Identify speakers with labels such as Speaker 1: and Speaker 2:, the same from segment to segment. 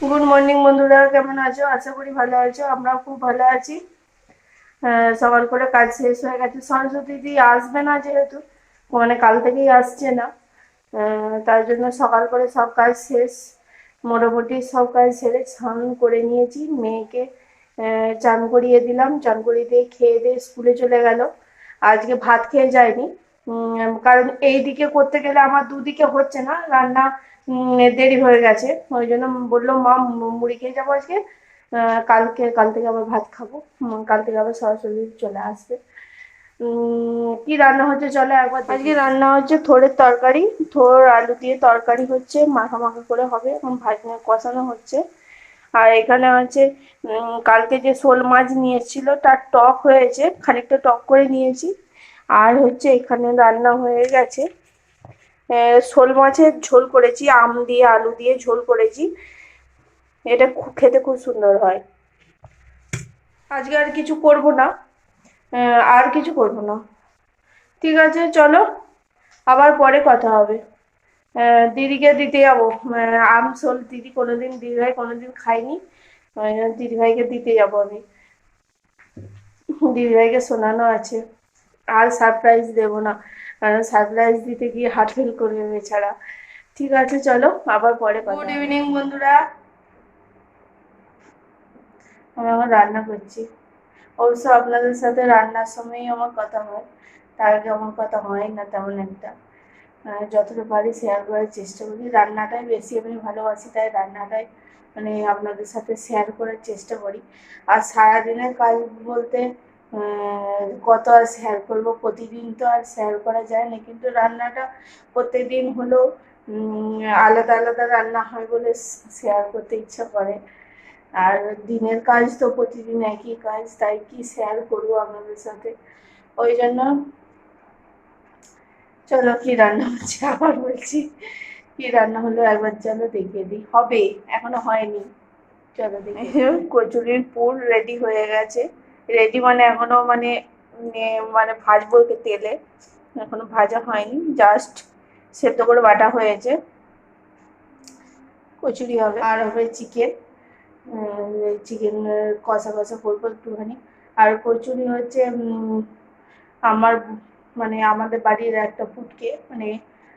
Speaker 1: Good morning বন্ধুরা। কেমন আছো? আশা করি ভালো আছো। আমরাও খুব ভালো আছি। সকাল করে কাজ শেষ হয়ে গেছে। সরস্বতী দি আসবে না যেহেতু মানে কাল থেকেই আসছে না। তার জন্য সকাল করে সব কাজ শেষ। মোটামুটি সব কাজ সেরে স্নান করে নিয়েছি। মেয়েকে চান করিয়ে দিলাম। চান করিয়ে দিয়ে খেয়ে দিয়ে স্কুলে চলে গেল। আজকে ভাত খেয়ে যায়নি। কারণ এই দিকে করতে গেলে আমার দুদিকে হচ্ছে না, রান্না দেরি হয়ে গেছে। ওই জন্য বলল, মা মুড়ি খেয়ে যাব আজকে। কালকে, কাল থেকে আবার ভাত খাব। কাল থেকে আবার সরাসরি চলে আসবে। কি রান্না হচ্ছে চলে একবার আজকে রান্না হচ্ছে থোড়ের তরকারি। থোড়, আলু দিয়ে তরকারি হচ্ছে, মাখা মাখা করে হবে। এখন ভাজনা, কষানো হচ্ছে। আর এখানে হচ্ছে কালকে যে শোল মাছ নিয়েছিল, তার টক হয়েছে। খানিকটা টক করে নিয়েছি। আর হচ্ছে এখানে রান্না হয়ে গেছে। শোল মাছের ঝোল করেছি, আম দিয়ে, আলু দিয়ে ঝোল করেছি। এটা খেতে খুব সুন্দর হয়। আজকে আর কিছু করব না। আর কিছু করব না। ঠিক আছে, চলো। আবার পরে কথা হবে। দিদিকে দিতে যাব। আম, শোল দিদি কোনোদিন, দিদিভাই কোনোদিন জন্য দিদিভাইকে দিতে যাব আমি। দিদিভাইকে শোনানো আছে। আর সারপ্রাইজ দেবো না। কারণ সারপ্রাইজ দিতে গিয়ে হার্ট ফেল করবে বেচারা। ঠিক আছে চলো আবার পরে গুড ইভিনিং বন্ধুরা। আমি এখন রান্না করছি। অবশ্য আপনাদের সাথে রান্নার সময়ই আমার কথা হয়। তার আগে আমার কথা হয় না তেমন একটা। যতটা পারি শেয়ার করার চেষ্টা করি। রান্নাটাই বেশি আমি ভালোবাসি তাই রান্নাটাই মানে আপনাদের সাথে শেয়ার করার চেষ্টা করি। আর সারাদিনের কাজ বলতে কত আর শেয়ার করব প্রতিদিন তো আর শেয়ার করা যায় না কিন্তু রান্নাটা প্রত্যেকদিন উম, আলাদা আলাদা রান্না হয় বলে শেয়ার করতে ইচ্ছা করে। আর দিনের কাজ তো প্রতিদিন একই কাজ তাই কি শেয়ার করব আপনাদের সাথে? ওই জন্য চলো কি রান্না হচ্ছে আবার বলছি। কি রান্না হলো একবার চলো দেখিয়ে দিই। হবে এখনও হয়নি। চলো দেখি কচুরির পুর রেডি হয়ে গেছে। রেডি মানে এখনও মানে মানে ভাজবো ওকে তেলে। এখনও ভাজা হয়নি জাস্ট সেদ্ধ করে বাটা হয়েছে। কচুরি হবে, আর হবে চিকেন চিকেন কষা কষা করব একটুখানি। আর কচুরি হচ্ছে আমার মানে আমাদের বাড়ির একটা পুটকে মানে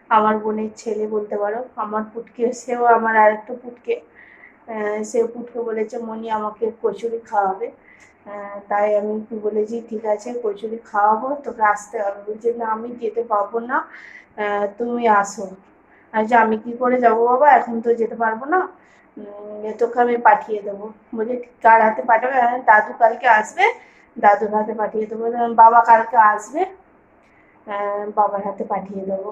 Speaker 1: আমার বোনের ছেলে বলতে পারো, আমার পুটকে, সেও আমার আর একটা পুটকে সে পুটকে বলেছে, মনি, আমাকে কচুরি খাওয়াবে। তাই আমি বলেছি ঠিক আছে কচুরি খাওয়াবো তোকে আসতে হবে। বলছে না আমি যেতে পারব না তুমি আসো। আচ্ছা আমি কি করে যাব বাবা? এখন তো যেতে পারব না। তোকে আমি পাঠিয়ে দেবো। বলছে কার হাতে পাঠাবে? হ্যাঁ, দাদু কালকে আসবে দাদুর হাতে পাঠিয়ে দেবো। বললাম, বাবা কালকে আসবে বাবার হাতে পাঠিয়ে দেবো।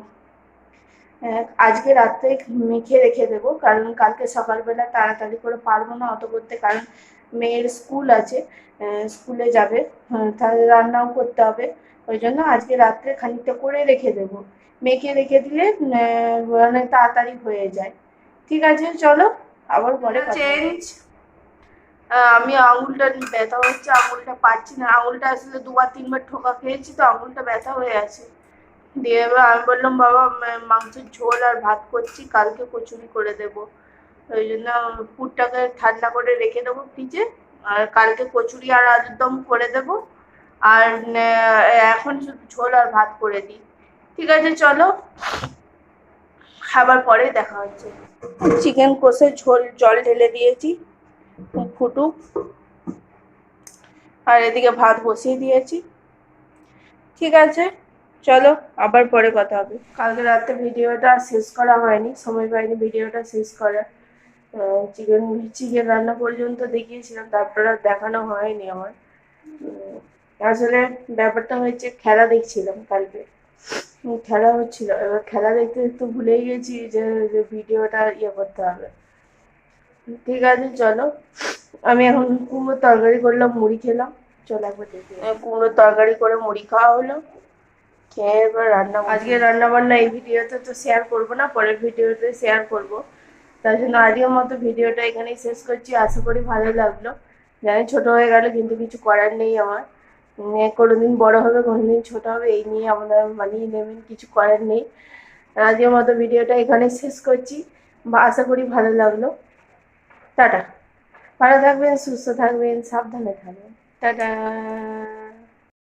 Speaker 1: আহ, আজকে রাত্রে মেখে রেখে দেবো কারণ কালকে সকালবেলা তাড়াতাড়ি করে পারব না অত করতে কারণ মেয়ের স্কুল আছে স্কুলে যাবে। তাহলে রান্নাও করতে হবে। ওই জন্য আজকে রাত্রে খানিকটা করে রেখে দেবো। মেখে রেখে দিলে আহ, মানে তাড়াতাড়ি হয়ে যায়। ঠিক আছে চলো আবার পরে চেঞ্জ আমি আঙুলটা ব্যথা হচ্ছে আঙুলটা পাচ্ছি না। আঙুলটা আসলে দুবার তিনবার ঠোকা খেয়েছি তো আঙুলটা ব্যথা হয়ে আছে। দিয়ে এবার আমি বললাম বাবা মাংসের ঝোল আর ভাত করছি কালকে কচুরি করে দেবো। ওই জন্য পুরটাকে ঠান্ডা করে রেখে দেবো ফ্রিজে। আর কালকে কচুরি আর আলুর দম করে দেবো। আর এখন শুধু ঝোল আর ভাত করে দিই। ঠিক আছে, চলো। খাবার পরে দেখা হচ্ছে। চিকেন কষে ঝোল, জল ঢেলে দিয়েছি। ফুটুক। আর এদিকে ভাত বসিয়ে দিয়েছি। ঠিক আছে, চলো, আবার পরে কথা হবে। কালকে রাতে ভিডিওটা শেষ করা হয়নি, সময় পাইনি ভিডিওটা শেষ করার। চিকেন চিকেন রান্না পর্যন্ত দেখিয়েছিলাম তারপর আর দেখানো হয়নি আমার। আসলে ব্যাপারটা হয়েছে খেলা দেখছিলাম কালকে। খেলা হচ্ছিল এবার খেলা দেখতে দেখতে ভুলেই গেছি যে যে ভিডিওটা ইয়ে করতে হবে। ঠিক আছে চলো। আমি এখন কুমড়োর তরকারি করলাম মুড়ি খেলাম। চলো একবার দেখি কুমড়োর তরকারি করে মুড়ি খাওয়া হলো। খেয়ে এবার রান্না আজকে রান্না বান্না এই ভিডিওতে তো শেয়ার করব না পরের ভিডিওতে শেয়ার করব। তার জন্য আজকের মতো ভিডিওটা এখানেই শেষ করছি। আশা করি ভালো লাগল। জানি ছোট হয়ে গেল, কিন্তু কিছু করার নেই আমার। কোনোদিন বড় হবে, কোনোদিন ছোট হবে, এই নিয়ে আমাদের মানিয়ে নেবেন কিছু করার নেই। আজকের মতো ভিডিওটা এখানেই শেষ করছি। বা, আশা করি ভালো লাগল। টাটা। ভালো থাকবেন, সুস্থ থাকবেন, সাবধানে থাকবেন। টাটা।